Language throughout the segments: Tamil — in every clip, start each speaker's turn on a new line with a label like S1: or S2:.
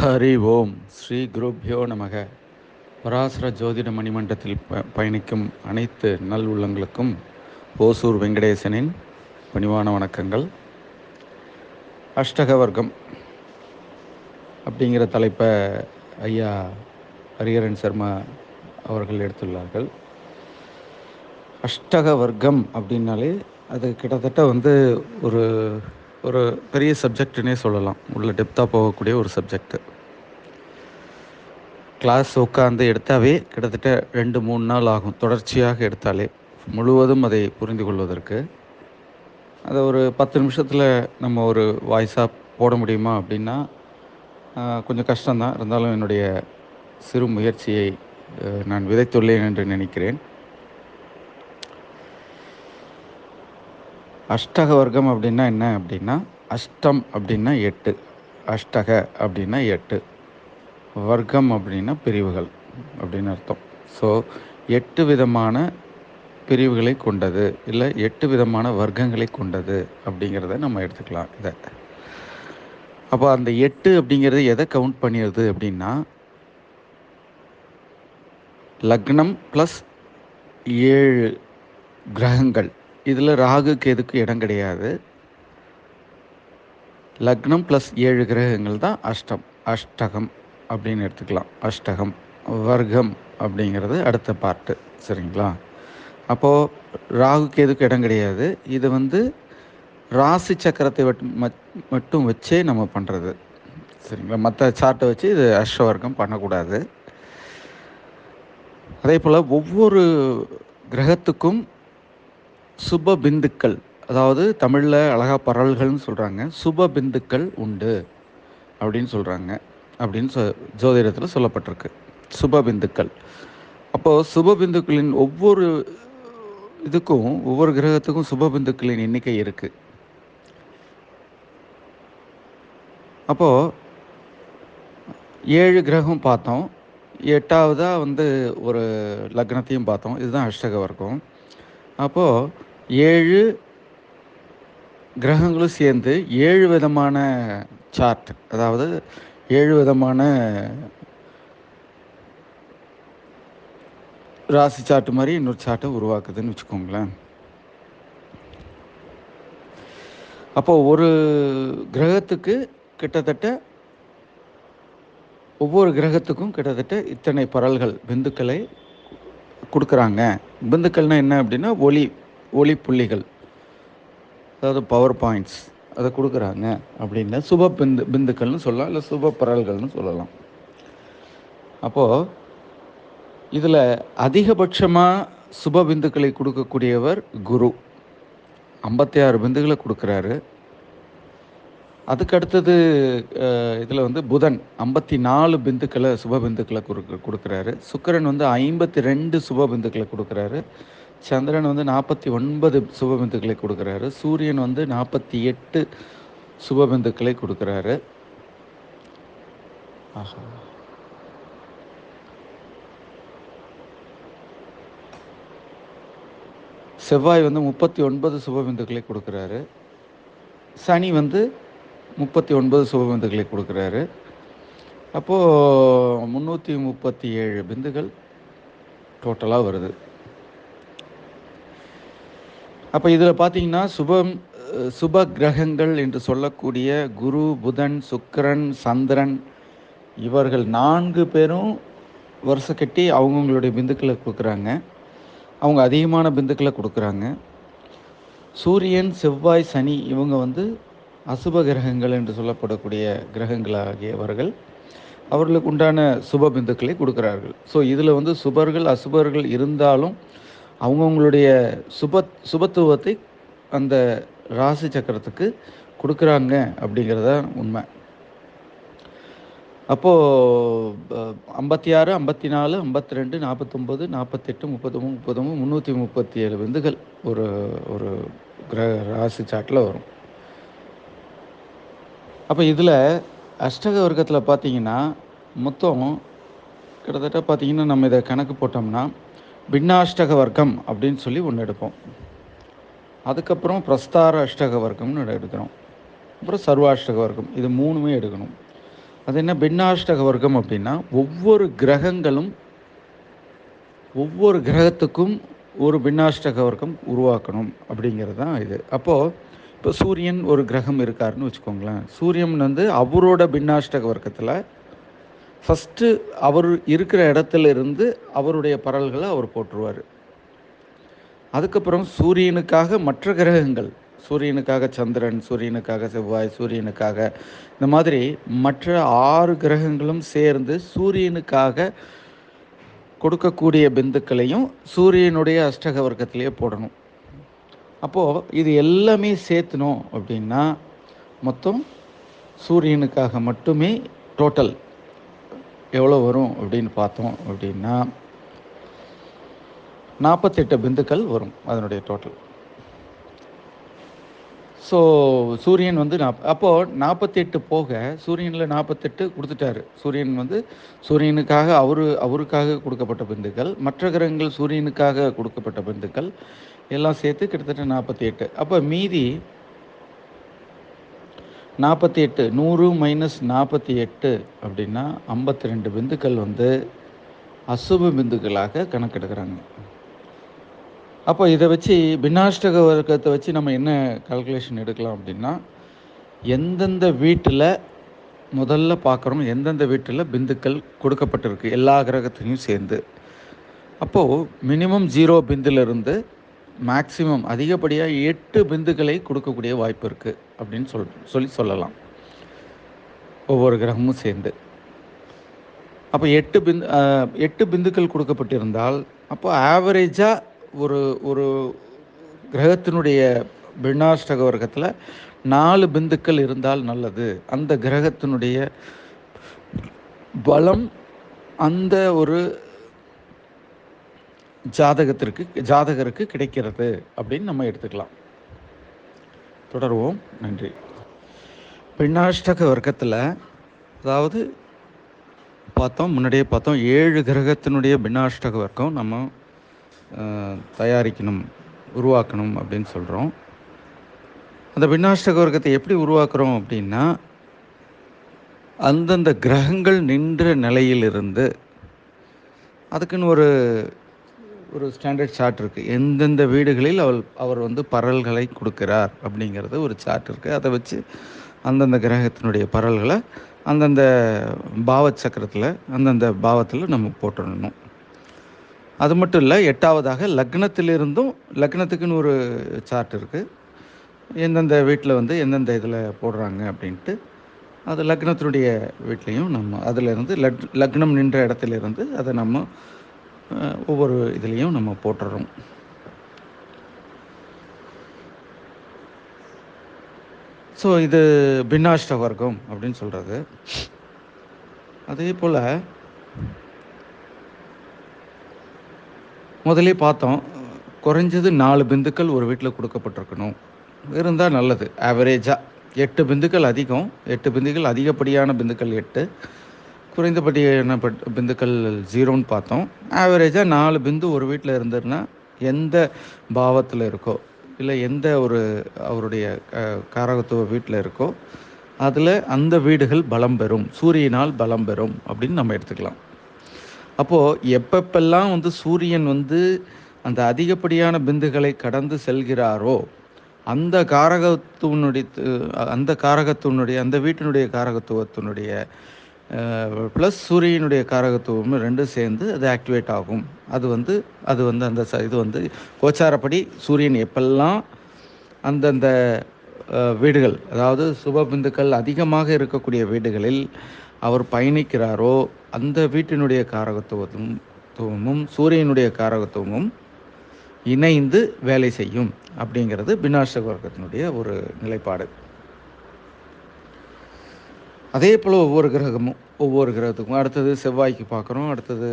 S1: ஹரி ஓம். ஸ்ரீ குருப்யோ நமக. பராசர ஜோதிட மணிமண்டத்தில் ப பயணிக்கும் அனைத்து நல் உள்ளங்களுக்கும் ஓசூர் வெங்கடேசனின் பணிவான வணக்கங்கள். அஷ்டக வர்க்கம் அப்படிங்கிற தலைப்பை ஐயா ஹரிஹரன் சர்மா அவர்கள் எடுத்துள்ளார்கள். அஷ்டக வர்க்கம் அப்படின்னாலே அது கிட்டத்தட்ட வந்து ஒரு ஒரு பெரிய சப்ஜெக்ட்னே சொல்லலாம். உள்ள டெப்த்தாக போகக்கூடிய ஒரு சப்ஜெக்ட் கிளாஸ் உட்காந்து எடுத்தாவே கிட்டத்தட்ட ரெண்டு மூணு நாள் ஆகும். தொடர்ச்சியாக எடுத்தாலே முழுவதும் அதை புரிந்து கொள்வதற்கு. அதை ஒரு பத்து நிமிஷத்தில் நம்ம ஒரு வாய்ஸாக போட முடியுமா அப்படின்னா கொஞ்சம் கஷ்டம்தான். இருந்தாலும் என்னுடைய சிறு முயற்சியை நான் விதைத்துள்ளேன் என்று நினைக்கிறேன். அஷ்டக வர்க்கம் அப்படின்னா என்ன அப்படின்னா அஷ்டம் அப்படின்னா எட்டு. அஷ்டக அப்படின்னா எட்டு. வர்க்கம் அப்படின்னா பிரிவுகள் அப்படின்னு அர்த்தம். ஸோ எட்டு விதமான பிரிவுகளை கொண்டது இல்லை எட்டு விதமான வர்க்கங்களை கொண்டது அப்படிங்கிறத நம்ம எடுத்துக்கலாம் இதை. அப்போ அந்த எட்டு அப்படிங்கிறது எதை கவுண்ட் பண்ணிடுது அப்படின்னா லக்னம் ப்ளஸ் ஏழு கிரகங்கள். இதில் ராகு கேதுக்கு இடம் கிடையாது. லக்னம் ப்ளஸ் ஏழு கிரகங்கள் தான் அஷ்டம். அஷ்டகம் அப்படின்னு எடுத்துக்கலாம். அஷ்டகம் வர்க்கம் அப்படிங்கிறது அடுத்த பார்ட்டு சரிங்களா? அப்போது ராகு கேதுக்கு இடம் கிடையாது. இது வந்து ராசி சக்கரத்தை மட்டும் வச்சே நம்ம பண்ணுறது சரிங்களா? மற்ற சார்ட்டை வச்சு இது அஷ்டவர்க்கம் பண்ணக்கூடாது. அதே போல் ஒவ்வொரு கிரகத்துக்கும் சுப பிந்துக்கள் அதாவது தமிழில் அழகா பரல்கள்னு சொல்கிறாங்க சுப பிந்துக்கள் உண்டு அப்படின்னு சொல்கிறாங்க அப்படின்னு சொ ஜோதிடத்தில் சொல்லப்பட்டிருக்கு. சுப பிந்துக்கள். அப்போது சுப பிந்துக்களின் ஒவ்வொரு இதுக்கும் ஒவ்வொரு கிரகத்துக்கும் சுப பிந்துக்களின் எண்ணிக்கை இருக்குது அப்போது ஏழு கிரகம் பார்த்தோம். எட்டாவதாக வந்து ஒரு லக்னத்தையும் பார்த்தோம். இதுதான் அஷ்டக வர்க்கம். அப்போது ஏழு கிரகங்களும் சேர்ந்து ஏழு விதமான சார்ட் அதாவது ஏழு விதமான ராசி சார்ட் மாதிரி இன்னொரு சார்ட்டை உருவாக்குதுன்னு வச்சுக்கோங்களேன். அப்போ ஒரு கிரகத்துக்கு கிட்டத்தட்ட ஒவ்வொரு கிரகத்துக்கும் கிட்டத்தட்ட இத்தனை பரல்கள் பிந்துக்களை கொடுக்குறாங்க. பிந்துக்கள்னால் என்ன அப்படின்னா ஒளி. ஒளி புள்ளிகள் அதாவது பவர் பாயிண்ட்ஸ் அதை கொடுக்குறாங்க அப்படின்னா சுப பிந்து பிந்துக்கள்னு சொல்லலாம் இல்லை சுப பரல்கள்னு சொல்லலாம். அப்போது இதில் அதிகபட்சமாக சுப பிந்துக்களை கொடுக்கக்கூடியவர் குரு. ஐம்பத்தி ஆறு பிந்துகளை கொடுக்குறாரு. அதுக்கு அடுத்தது இதில் வந்து புதன் ஐம்பத்தி நாலு பிந்துக்களை சுப பிந்துக்களை கொடுக்க கொடுக்குறாரு. சுக்கிரன் வந்து ஐம்பத்தி ரெண்டு சுப பிந்துக்களை கொடுக்குறாரு. சந்திரன் வந்து நாற்பத்தி ஒன்பது சுபபிந்துக்களை கொடுக்குறாரு. சூரியன் வந்து நாற்பத்தி எட்டு சுபபிந்துக்களை கொடுக்குறாரு. ஆஹா. செவ்வாய் வந்து முப்பத்தி ஒன்பது சுபபிந்துக்களை கொடுக்குறாரு. சனி வந்து முப்பத்தி ஒன்பது சுபபிந்துக்களை கொடுக்குறாரு. அப்போது முந்நூற்றி முப்பத்தி ஏழு பிந்துகள் டோட்டலாக வருது. அப்போ இதில் பார்த்தீங்கன்னா சுபம் சுப கிரகங்கள் என்று சொல்லக்கூடிய குரு புதன் சுக்கிரன் சந்திரன் இவர்கள் நான்கு பேரும் வருஷ கட்டி அவங்கவுங்களுடைய பிந்துக்களை கொடுக்குறாங்க. அவங்க அதிகமான பிந்துக்களை கொடுக்குறாங்க. சூரியன் செவ்வாய் சனி இவங்க வந்து அசுப கிரகங்கள் என்று சொல்லப்படக்கூடிய கிரகங்களாகியவர்கள். அவர்களுக்கு உண்டான சுப பிந்துக்களை கொடுக்கிறார்கள். ஸோ இதில் வந்து சுபர்கள் அசுபர்கள் இருந்தாலும் அவங்கவுங்களுடைய சுப சுபத்துவத்தை அந்த ராசி சக்கரத்துக்கு கொடுக்குறாங்க அப்படிங்கிறத உண்மை. அப்போது ஐம்பத்தி ஆறு ஐம்பத்தி நாலு ஐம்பத்தி ரெண்டு நாற்பத்தொம்பது நாற்பத்தெட்டு முப்பத்தொம்பது முப்பத்தொம்பது முந்நூற்றி முப்பத்தி ஏழு விந்துகள் ஒரு ஒரு கிரக ராசி சாட்டில் வரும். அப்போ இதில் அஷ்டக வர்க்கத்தில் பார்த்தீங்கன்னா மொத்தம் கிட்டத்தட்ட பார்த்தீங்கன்னா நம்ம இதை கணக்கு போட்டோம்னா பின்னாஷ்டக வர்க்கம் அப்படின்னு சொல்லி ஒன்று எடுப்போம். அதுக்கப்புறம் பிரஸ்தார அஷ்டக வர்க்கம்னு எடுக்கிறோம். அப்புறம் சர்வாஷ்டக வர்க்கம் இது மூணுமே எடுக்கணும். அது என்ன பின்னாஷ்டக வர்க்கம் அப்படின்னா ஒவ்வொரு கிரகங்களும் ஒவ்வொரு கிரகத்துக்கும் ஒரு பின்னாஷ்டக வர்க்கம் உருவாக்கணும் அப்படிங்கிறது தான் இது. அப்போது இப்போ சூரியன் ஒரு கிரகம் இருக்காருன்னு வச்சுக்கோங்களேன். சூரியன் வந்து அவரோட பின்னாஷ்டக வர்க்கத்தில் ஃபஸ்ட்டு அவர் இருக்கிற இடத்துல இருந்து அவருடைய பரல்களை அவர் போட்டுருவார் அதுக்கப்புறம் சூரியனுக்காக மற்ற கிரகங்கள் சூரியனுக்காக சந்திரன் சூரியனுக்காக செவ்வாய் சூரியனுக்காக இந்த மாதிரி மற்ற ஆறு கிரகங்களும் சேர்ந்து சூரியனுக்காக கொடுக்கக்கூடிய பிந்துக்களையும் சூரியனுடைய அஷ்டக வர்க்கத்திலேயே போடணும். அப்போது இது எல்லாமே சேர்த்தணும் அப்படின்னா மொத்தம் சூரியனுக்காக மட்டுமே டோட்டல் எவ்வளோ வரும் அப்படின்னு பார்த்தோம் அப்படின்னா நாற்பத்தெட்டு பிந்துக்கள் வரும் அதனுடைய டோட்டல் ஸோ சூரியன் வந்து நாப் அப்போது நாற்பத்தெட்டு போக சூரியனில் நாற்பத்தெட்டு கொடுத்துட்டாரு. சூரியன் வந்து சூரியனுக்காக அவரு அவருக்காக கொடுக்கப்பட்ட பிந்துக்கள் மற்ற கிரகங்கள் சூரியனுக்காக கொடுக்கப்பட்ட பிந்துக்கள் எல்லாம் சேர்த்து கிட்டத்தட்ட நாற்பத்தி எட்டு அப்போ மீதி நாற்பத்தி எட்டு நூறு மைனஸ் நாற்பத்தி எட்டு அப்படின்னா ஐம்பத்தி ரெண்டு பிந்துக்கள் வந்து அசுப பிந்துக்களாக கணக்கெடுக்கிறாங்க அப்போ இதை வச்சு பின்னாஷ்டக வர்க்கத்தை வச்சு நம்ம என்ன கால்குலேஷன் எடுக்கலாம் அப்படின்னா எந்தெந்த வீட்டில் முதல்ல பார்க்குறோம் எந்தெந்த வீட்டில் பிந்துக்கள் கொடுக்கப்பட்டிருக்கு எல்லா கிரகத்தையும் சேர்ந்து. அப்போது மினிமம் ஜீரோ பிந்துலேருந்து மேக்சிமம் அதிகப்படியாக எட்டு பிந்துக்களை கொடுக்கக்கூடிய வாய்ப்பு இருக்குது அப்படின்னு சொல் சொல்லி சொல்லலாம். ஒவ்வொரு கிரகமும் சேர்ந்து. அப்போ எட்டு பிந்து எட்டு பிந்துக்கள் கொடுக்கப்பட்டிருந்தால் அப்போ ஆவரேஜாக ஒரு ஒரு கிரகத்தினுடைய பின்னாஷ்டக வர்க்கத்தில் நாலு பிந்துக்கள் இருந்தால் நல்லது. அந்த கிரகத்தினுடைய பலம் அந்த ஒரு ஜாதகத்திற்கு ஜாதகருக்கு கிடைக்கிறது அப்படின்னு நம்ம எடுத்துக்கலாம். தொடர்வோம். நன்றி. பின்னாஷ்டக வர்க்கத்தில் அதாவது பார்த்தோம் முன்னாடியே பார்த்தோம் ஏழு கிரகத்தினுடைய பின்னாஷ்டக வர்க்கம் நம்ம தயாரிக்கணும் உருவாக்கணும் அப்படின்னு சொல்கிறோம் அந்த பின்னாஷ்டக வர்க்கத்தை எப்படி உருவாக்குறோம் அப்படின்னா அந்தந்த கிரகங்கள் நின்ற நிலையிலிருந்து அதுக்குன்னு ஒரு ஒரு ஸ்டாண்டர்ட் சார்ட் இருக்குது எந்தெந்த வீடுகளில் அவள் அவர் வந்து பரல்களை கொடுக்கிறார் அப்படிங்கிறது ஒரு சார்ட் இருக்குது அதை வச்சு அந்தந்த கிரகத்தினுடைய பரல்களை அந்தந்த பாவ சக்கரத்தில் அந்தந்த பாவத்தில் நம்ம போட்டுடணும். அது மட்டும் இல்லை எட்டாவதாக லக்னத்திலிருந்தும் லக்னத்துக்குன்னு ஒரு சார்ட் இருக்குது எந்தெந்த வீட்டில் வந்து எந்தெந்த இதில் போடுறாங்க அப்படின்ட்டு அது லக்னத்தினுடைய வீட்லேயும் நம்ம அதிலிருந்து லக் லக்னம் நின்ற இடத்துல இருந்து அதை நம்ம ஒவ்வொரு இதுலேயும் நம்ம போட்டுறோம். ஸோ இது பின்னாஷ்ட வர்க்கம் அப்படின்னு சொல்கிறது அதே போல் முதலே பார்த்தோம் குறைஞ்சது நாலு பிந்துக்கள் ஒரு வீட்டில் கொடுக்கப்பட்டிருக்கணும். இருந்தால் நல்லது. ஆவரேஜாக எட்டு பிந்துக்கள் அதிகம் எட்டு பிந்துக்கள் அதிகப்படியான பிந்துக்கள் எட்டு. குறைந்தபடியான பட்- பிந்துக்கள் ஜீரோன்னு பார்த்தோம். ஆவரேஜாக நாலு பிந்து ஒரு வீட்டில் இருந்ததுன்னா எந்த பாவத்தில் இருக்கோ இல்லை எந்த ஒரு அவருடைய காரகத்துவ வீட்டில் இருக்கோ அதில் அந்த வீடுகள் பலம் பெறும். சூரியனால் பலம் பெறும் அப்படின்னு நம்ம எடுத்துக்கலாம். அப்போது எப்பப்பெல்லாம் வந்து சூரியன் வந்து அந்த அதிகப்படியான பிந்துகளை கடந்து செல்கிறாரோ அந்த காரகத்துவனுடைய அந்த காரகத்துவனுடைய அந்த வீட்டினுடைய காரகத்துவத்தினுடைய ப்ளஸ் சூரியனுடைய காரகத்துவம் ரெண்டும் சேர்ந்து அது ஆக்டிவேட் ஆகும். அது வந்து அது வந்து அந்த ச- இது வந்து கோச்சாரப்படி சூரியன் எப்பெல்லாம் அந்தந்த வீடுகள் அதாவது சுப பிந்துக்கள் அதிகமாக இருக்கக்கூடிய வீடுகளில் அவர் பயணிக்கிறாரோ அந்த வீட்டினுடைய காரகத்துவத்துவமும் சூரியனுடைய காரகத்துவமும் இணைந்து வேலை செய்யும். அப்படிங்கிறது பினாஷ வர்க்கத்தினுடைய ஒரு நிலைப்பாடு. அதே போல் ஒவ்வொரு கிரகமும் ஒவ்வொரு கிரகத்துக்கும். அடுத்தது செவ்வாய்க்கு பார்க்குறோம். அடுத்தது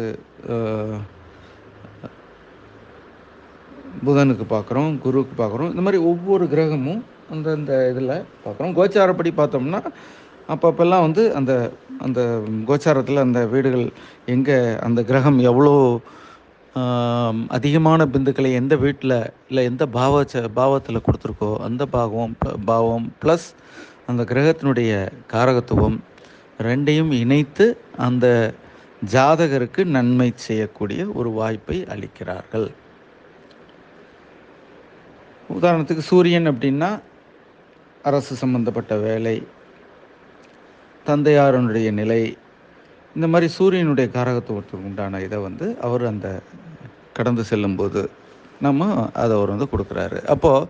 S1: புதனுக்கு பார்க்குறோம் குருவுக்கு பார்க்குறோம். இந்த மாதிரி ஒவ்வொரு கிரகமும் அந்தந்த இதில் பார்க்குறோம். கோச்சாரப்படி பார்த்தோம்னா அப்பப்பெல்லாம் வந்து அந்த அந்த கோச்சாரத்தில் அந்த வீடுகள் எங்கே அந்த கிரகம் எவ்வளோ அதிகமான பிந்துக்களை எந்த வீட்டில் இல்லை எந்த பாவ பாவத்தில் கொடுத்துருக்கோ அந்த பாகம் ப- பாவம் ப்ளஸ் அந்த கிரகத்தினுடைய காரகத்துவம் ரெண்டையும் இணைத்து அந்த ஜாதகருக்கு நன்மை செய்யக்கூடிய ஒரு வாய்ப்பை அளிக்கிறார்கள். உதாரணத்துக்கு சூரியன் அப்படின்னா அரசு சம்பந்தப்பட்ட வேலை தந்தையாரனுடைய நிலை இந்த மாதிரி சூரியனுடைய காரகத்துவத்துக்கு உண்டான இதை வந்து அவர் அந்த கடந்து செல்லும்போது நம்ம அதை அவர் வந்து கொடுக்குறாரு. அப்போது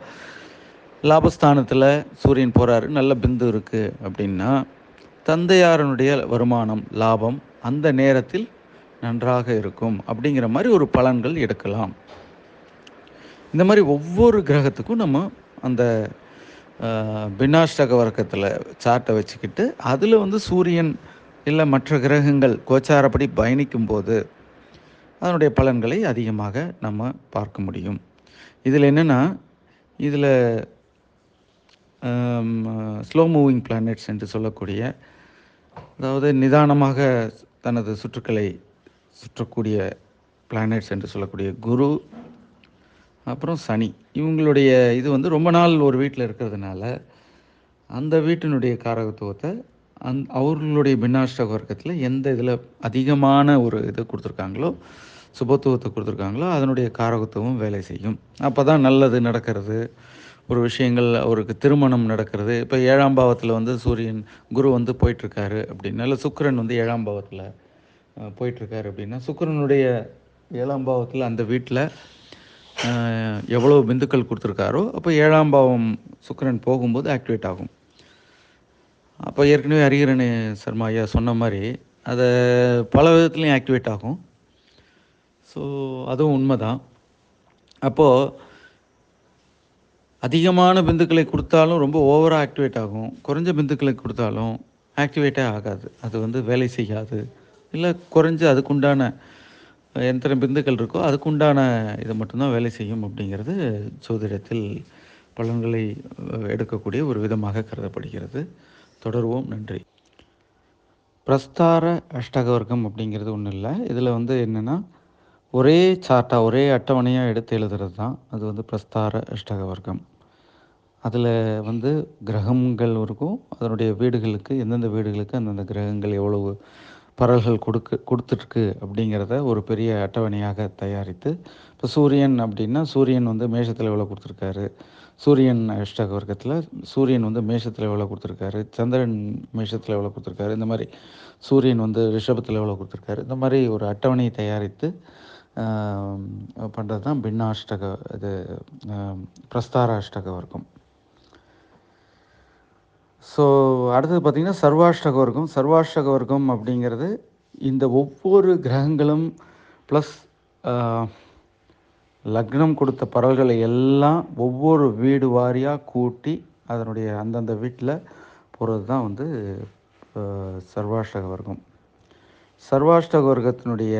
S1: லாபஸ்தானத்தில் சூரியன் போகிறாரு நல்ல பிந்து இருக்குது அப்படின்னா தந்தையாரனுடைய வருமானம் லாபம் அந்த நேரத்தில் நன்றாக இருக்கும் அப்படிங்கிற மாதிரி ஒரு பலன்கள் எடுக்கலாம். இந்த மாதிரி ஒவ்வொரு கிரகத்துக்கும் நம்ம அந்த பின்னாஷ்டக வர்க்கத்தில் சார்ட்டை வச்சுக்கிட்டு அதில் வந்து சூரியன் இல்லை மற்ற கிரகங்கள் கோச்சாரப்படி பயணிக்கும் போது அதனுடைய பலன்களை அதிகமாக நம்ம பார்க்க முடியும். இதில் என்னென்னா இதில் ஸ்லோ மூவிங் பிளானட்ஸ் என்று சொல்லக்கூடிய அதாவது நிதானமாக தனது சுற்றுக்களை சுற்றக்கூடிய பிளானட்ஸ் என்று சொல்லக்கூடிய குரு அப்புறம் சனி. இவங்களுடைய இது வந்து ரொம்ப நாள் ஒரு வீட்டில் இருக்கிறதுனால அந்த வீட்டினுடைய காரகத்துவத்தை அந் அவர்களுடைய பின்னாஷ்ட வர்க்கத்தில் எந்த இதில் அதிகமான ஒரு இது கொடுத்துருக்காங்களோ சுபத்துவத்தை கொடுத்துருக்காங்களோ அதனுடைய காரகத்துவம் வேலை செய்யும். அப்போ தான் நல்லது நடக்கிறது. ஒரு விஷயங்கள் அவருக்கு திருமணம் நடக்கிறது. இப்போ ஏழாம் பாவத்தில் வந்து சூரியன் குரு வந்து போயிட்டுருக்காரு அப்படின்னா. இல்லை சுக்கரன் வந்து ஏழாம் பாவத்தில் போயிட்டுருக்காரு அப்படின்னா. சுக்கிரனுடைய ஏழாம் பாவத்தில் அந்த வீட்டில் எவ்வளோ பிந்துக்கள் கொடுத்துருக்காரோ அப்போ ஏழாம் பாவம் சுக்கரன் போகும்போது ஆக்டிவேட் ஆகும். அப்போ ஏற்கனவே ஹரிகரன் சர்மா ஐயா சொன்ன மாதிரி அதை பல விதத்துலேயும் ஆக்டிவேட் ஆகும். ஸோ அதுவும் உண்மை தான் அப்போது அதிகமான பிந்துக்களை கொடுத்தாலும் ரொம்ப ஓவராக ஆக்டிவேட் ஆகும். குறைஞ்ச பிந்துக்களை கொடுத்தாலும் ஆக்டிவேட்டே ஆகாது. அது வந்து வேலை செய்யாது. இல்லை குறைஞ்ச அதுக்குண்டான எத்தனை பிந்துக்கள் இருக்கோ அதுக்குண்டான இது மட்டும்தான் வேலை செய்யும் அப்படிங்கிறது ஜோதிடத்தில் பலன்களை எடுக்கக்கூடிய ஒரு விதமாக கருதப்படுகிறது. தொடர்வோம். நன்றி. பிரஸ்தார அஷ்டகவர்க்கம் அப்படிங்கிறது ஒன்றும் இல்லை இதில் வந்து என்னென்னா ஒரே சார்ட்டாக ஒரே அட்டவணையாக எடுத்து எழுதுறது தான். அது வந்து பிரஸ்தார அஷ்டகவர்க்கம். அதில் வந்து கிரகங்கள் இருக்கும். அதனுடைய வீடுகளுக்கு எந்தெந்த வீடுகளுக்கு அந்தந்த கிரகங்கள் எவ்வளவு பரல்கள் கொடுக்க கொடுத்துருக்கு அப்படிங்கிறத ஒரு பெரிய அட்டவணையாக தயாரித்து இப்போ சூரியன் அப்படின்னா சூரியன் வந்து மேஷத்தில் எவ்வளோ கொடுத்துருக்காரு? சூரியன் அஷ்டக வர்க்கத்தில் சூரியன் வந்து மேஷத்தில் எவ்வளோ கொடுத்துருக்காரு? சந்திரன் மேஷத்தில் எவ்வளோ கொடுத்துருக்காரு? இந்த மாதிரி சூரியன் வந்து ரிஷபத்தில் எவ்வளோ கொடுத்துருக்காரு? இந்த மாதிரி ஒரு அட்டவணையை தயாரித்து பண்ணுறது தான் பின்னாஷ்டக இது பிரஸ்தாராஷ்டக வர்க்கம். ஸோ அடுத்தது பார்த்திங்கன்னா சர்வாஷ்டக வர்க்கம். சர்வாஷ்டக வர்க்கம் அப்படிங்கிறது இந்த ஒவ்வொரு கிரகங்களும் ப்ளஸ் லக்னம் கொடுத்த பரல்களை எல்லாம் ஒவ்வொரு வீடு வாரியாக கூட்டி அதனுடைய அந்தந்த வீட்டில் போகிறது தான் வந்து சர்வாஷ்டக வர்க்கம். சர்வாஷ்டக வர்க்கத்தினுடைய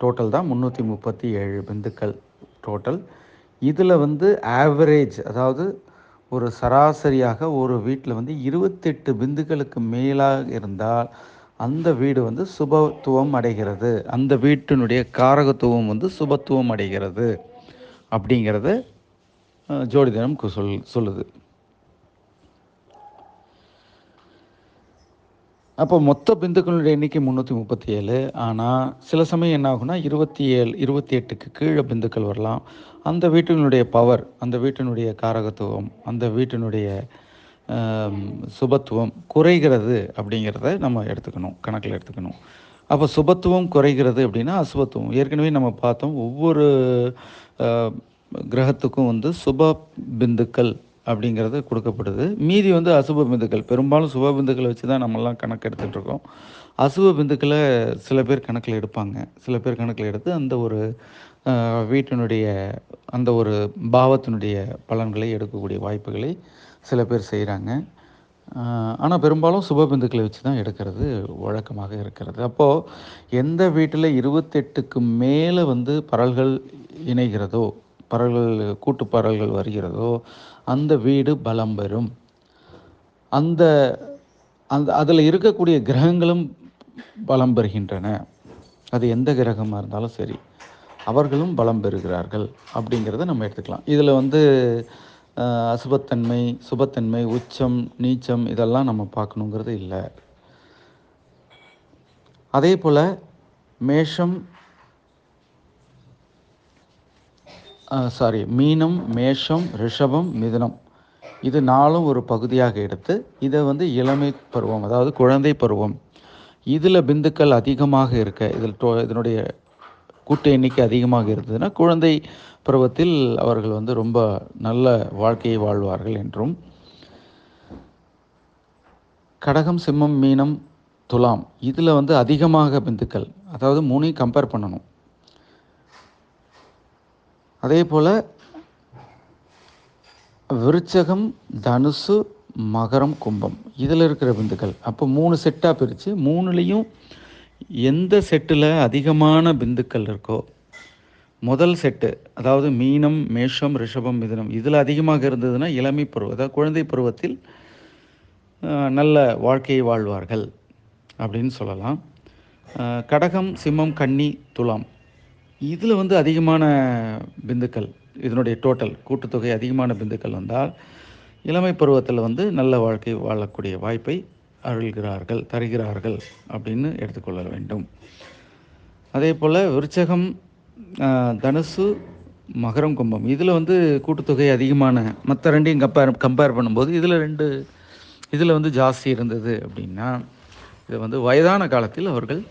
S1: டோட்டல் தான் முந்நூற்றி முப்பத்தி ஏழு பிந்துக்கள் டோட்டல் இதில் வந்து ஆவரேஜ் அதாவது ஒரு சராசரியாக ஒரு வீட்டில் வந்து இருபத்தெட்டு பிந்துக்களுக்கு மேலாக இருந்தால் அந்த வீடு வந்து சுபத்துவம் அடைகிறது. அந்த வீட்டினுடைய காரகத்துவம் வந்து சுபத்துவம் அடைகிறது. அப்படிங்கிறத அஹ், ஜோதிடம் சொல் சொல்லுது. அப்போ மொத்த பிந்துக்களுடைய எண்ணிக்கை முந்நூற்றி முப்பத்தி ஏழு. ஆனால் சில சமயம் என்ன ஆகும்னா இருபத்தி ஏழு இருபத்தி எட்டுக்கு கீழே பிந்துக்கள் வரலாம். அந்த வீட்டினுடைய பவர் அந்த வீட்டினுடைய காரகத்துவம் அந்த வீட்டினுடைய சுபத்துவம் குறைகிறது அப்படிங்கிறத நம்ம எடுத்துக்கணும் கணக்கில் எடுத்துக்கணும். அப்போ சுபத்துவம் குறைகிறது அப்படின்னா அசுபத்துவம். ஏற்கனவே நம்ம பார்த்தோம் ஒவ்வொரு கிரகத்துக்கும் வந்து சுப பிந்துக்கள் அப்படிங்கிறது கொடுக்கப்படுது. மீதி வந்து அசுப பிந்துக்கள். பெரும்பாலும் சுப பிந்துக்களை வச்சு தான் நம்மலாம் கணக்கு எடுத்துகிட்டு இருக்கோம். அசுப பிந்துக்களை சில பேர் கணக்கில் எடுப்பாங்க. சில பேர் கணக்கில் எடுத்து அந்த ஒரு வீட்டினுடைய அந்த ஒரு பாவத்தினுடைய பலன்களை எடுக்கக்கூடிய வாய்ப்புகளை சில பேர் செய்கிறாங்க ஆனால் பெரும்பாலும் சுப பிந்துக்களை வச்சு தான் எடுக்கிறது வழக்கமாக இருக்கிறது. அப்போது எந்த வீட்டில் இருபத்தெட்டுக்கு மேலே வந்து பரல்கள் இணைகிறதோ பரல்கள் கூட்டு பரல்கள் வருகிறதோ அந்த வீடு பலம் பெறும். அந்த அந்த அதில் இருக்கக்கூடிய கிரகங்களும் பலம் பெறுகின்றன. அது எந்த கிரகமாக இருந்தாலும் சரி அவர்களும் பலம் பெறுகிறார்கள் அப்படிங்கிறத நம்ம எடுத்துக்கலாம். இதில் வந்து அசுபத்தன்மை சுபத்தன்மை உச்சம் நீச்சம் இதெல்லாம் நம்ம பார்க்கணுங்கிறது இல்லை. அதே போல் மேஷம் சாரி மீனம் மேஷம் ரிஷபம் மிதுனம். இது நாளும் ஒரு பகுதியாக எடுத்து இதை வந்து இளமை பருவம் அதாவது குழந்தை பருவம். இதில் பிந்துக்கள் அதிகமாக இருக்க இதில் டோ இதனுடைய கூட்ட எண்ணிக்கை அதிகமாக இருந்ததுன்னா குழந்தை பருவத்தில் அவர்கள் வந்து ரொம்ப நல்ல வாழ்க்கையை வாழ்வார்கள் என்றும். கடகம் சிம்மம் மீனம் துலாம். இதில் வந்து அதிகமாக பிந்துக்கள் அதாவது மூணையும் கம்பேர் பண்ணணும். அதே போல் விருச்சகம் தனுசு மகரம் கும்பம். இதில் இருக்கிற பிந்துக்கள். அப்போ மூணு செட்டாக பிரித்து மூணுலேயும் எந்த செட்டில் அதிகமான பிந்துக்கள் இருக்கோ முதல் செட்டு அதாவது மீனம் மேஷம் ரிஷபம் மிதுனம் இதில் அதிகமாக இருந்ததுன்னா இளமை பருவம். அதாவது குழந்தை பருவத்தில் நல்ல வாழ்க்கையை வாழ்வார்கள் அப்படின்னு சொல்லலாம். கடகம் சிம்மம் கன்னி துலாம். இதில் வந்து அதிகமான பிந்துக்கள் இதனுடைய டோட்டல் கூட்டுத்தொகை அதிகமான பிந்துக்கள் வந்தால் இளமை பருவத்தில் வந்து நல்ல வாழ்க்கை வாழக்கூடிய வாய்ப்பை அருள்கிறார்கள் தருகிறார்கள் அப்படின்னு எடுத்துக்கொள்ள வேண்டும். அதே போல் விருச்சகம் தனுசு மகரம் கும்பம் இதில் வந்து கூட்டுத்தொகை அதிகமான மற்ற ரெண்டையும் கம்பேர் கம்பேர் பண்ணும்போது இதில் ரெண்டு இதில் வந்து ஜாஸ்தி இருந்தது அப்படின்னா இது வந்து வயதான காலத்தில் அவர்கள்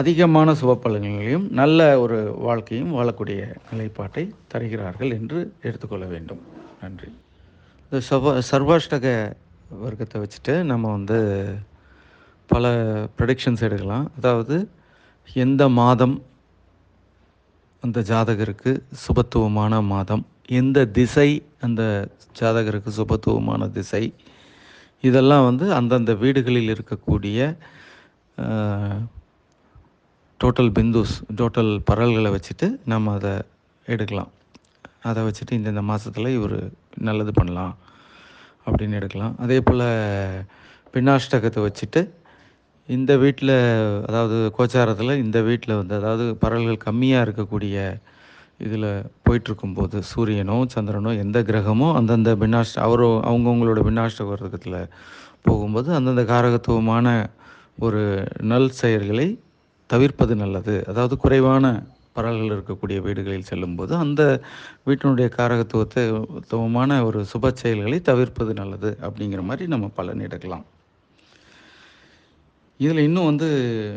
S1: அதிகமான சுபப்பலன்களையும் நல்ல ஒரு வாழ்க்கையும் வாழக்கூடிய நிலைப்பாட்டை தருகிறார்கள் என்று எடுத்துக்கொள்ள வேண்டும். நன்றி. இந்த சவ சர்வாஷ்டக வர்க்கத்தை வச்சுட்டு நம்ம வந்து பல ப்ரடிக்ஷன்ஸ் எடுக்கலாம். அதாவது எந்த மாதம் அந்த ஜாதகருக்கு சுபத்துவமான மாதம் எந்த திசை அந்த ஜாதகருக்கு சுபத்துவமான திசை இதெல்லாம் வந்து அந்தந்த வீடுகளில் இருக்கக்கூடிய டோட்டல் பிந்துஸ் டோட்டல் பரல்களை வச்சுட்டு நம்ம அதை எடுக்கலாம். அதை வச்சுட்டு இந்தந்த மாதத்தில் இவர் நல்லது பண்ணலாம் அப்படின்னு எடுக்கலாம். அதே போல் பின்னாஷ்டகத்தை வச்சுட்டு இந்த வீட்டில் அதாவது கோச்சாரத்தில் இந்த வீட்டில் வந்து அதாவது பரல்கள் கம்மியாக இருக்கக்கூடிய இதில் போயிட்டுருக்கும்போது சூரியனோ சந்திரனோ எந்த கிரகமோ அந்தந்த பின்னாஷ்ட அவரோ அவங்கவுங்களோட பின்னாஷ்டக வர்க்கத்தில் போகும்போது அந்தந்த காரகத்துவமான ஒரு நல் செயல்களை தவிர்ப்பது நல்லது. அதாவது குறைவான பரல்கள் இருக்கக்கூடிய வீடுகளில் செல்லும்போது அந்த வீட்டினுடைய காரகத்துவத்துவமான ஒரு சுப செயல்களை தவிர்ப்பது நல்லது அப்படிங்கிற மாதிரி நம்ம பலன் எடுக்கலாம். இதில் இன்னும் வந்து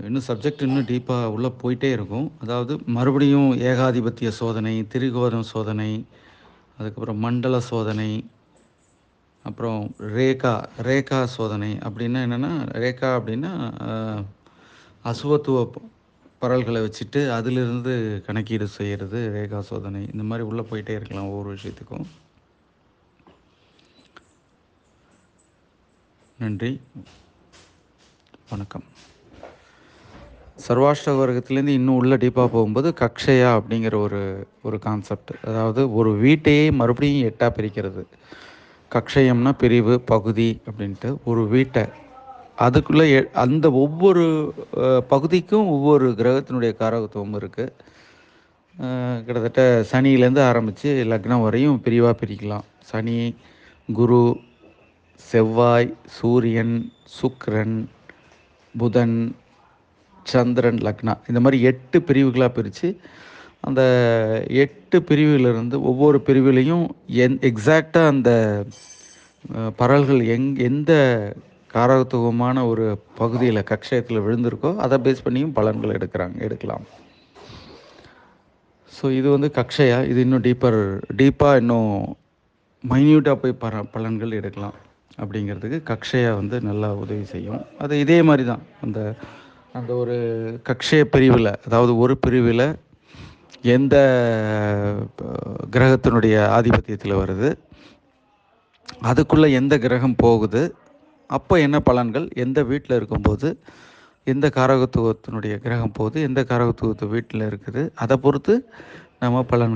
S1: இன்னும் சப்ஜெக்ட் இன்னும் டீப்பாக உள்ளே போயிட்டே இருக்கும். அதாவது மறுபடியும் ஏகாதிபத்திய சோதனை திரிகோதம் சோதனை அதுக்கப்புறம் மண்டல சோதனை அப்புறம் ரேகா ரேகா சோதனை அப்படின்னா என்னென்னா ரேகா அப்படின்னா அசுவத்துவ பரல்களை வச்சுட்டு அதிலிருந்து கணக்கீடு செய்கிறது ரேகா சோதனை. இந்த மாதிரி உள்ளே போயிட்டே இருக்கலாம் ஒவ்வொரு விஷயத்துக்கும். நன்றி. வணக்கம். சர்வாஷ்ட வர்க்கத்துலேருந்து இன்னும் உள்ள டீப்பாக போகும்போது கக்ஷயா அப்படிங்கிற ஒரு ஒரு கான்செப்ட் அதாவது ஒரு வீட்டையே மறுபடியும் எட்டாக பிரிக்கிறது. கக்ஷயம்னா பிரிவு பகுதி அப்படின்ட்டு ஒரு வீட்டை அதுக்குள்ளே எ- அந்த ஒவ்வொரு பகுதிக்கும் ஒவ்வொரு கிரகத்தினுடைய காரகத்துவம் இருக்குது கிட்டத்தட்ட சனியிலேருந்து ஆரம்பித்து லக்னம் வரையும் பிரிவாக பிரிக்கலாம். சனி குரு செவ்வாய் சூரியன் சுக்ரன் புதன் சந்திரன் லக்னா. இந்த மாதிரி எட்டு பிரிவுகளாக பிரித்து அந்த எட்டு பிரிவிலிருந்து ஒவ்வொரு பிரிவிலையும் என் எக்ஸாக்டாக அந்த பரல்கள் எங் எந்த காரகத்துவமான ஒரு பகுதியில் கக்ஷயத்தில் விழுந்திருக்கோ அதை பேஸ் பண்ணியும் பலன்கள் எடுக்கிறாங்க எடுக்கலாம். ஸோ இது வந்து கக்ஷயா இது இன்னும் டீப்பர் டீப்பாக இன்னும் மைன்யூட்டாக போய் பர பலன்கள் எடுக்கலாம் அப்படிங்கிறதுக்கு கக்ஷயா வந்து நல்லா உதவி செய்யும். அது இதே மாதிரி தான் அந்த அந்த ஒரு கக்ஷய பிரிவில் அதாவது ஒரு பிரிவில் எந்த கிரகத்தினுடைய ஆதிபத்தியத்தில் வருது அதுக்குள்ளே எந்த கிரகம் போகுது அப்போ என்ன பலன்கள்? எந்த வீட்டில் இருக்கும்போது எந்த காரகத்துவத்தினுடைய கிரகம் போகுது எந்த காரகத்துவத்து வீட்டில் இருக்குது அதை பொறுத்து நம்ம பலன்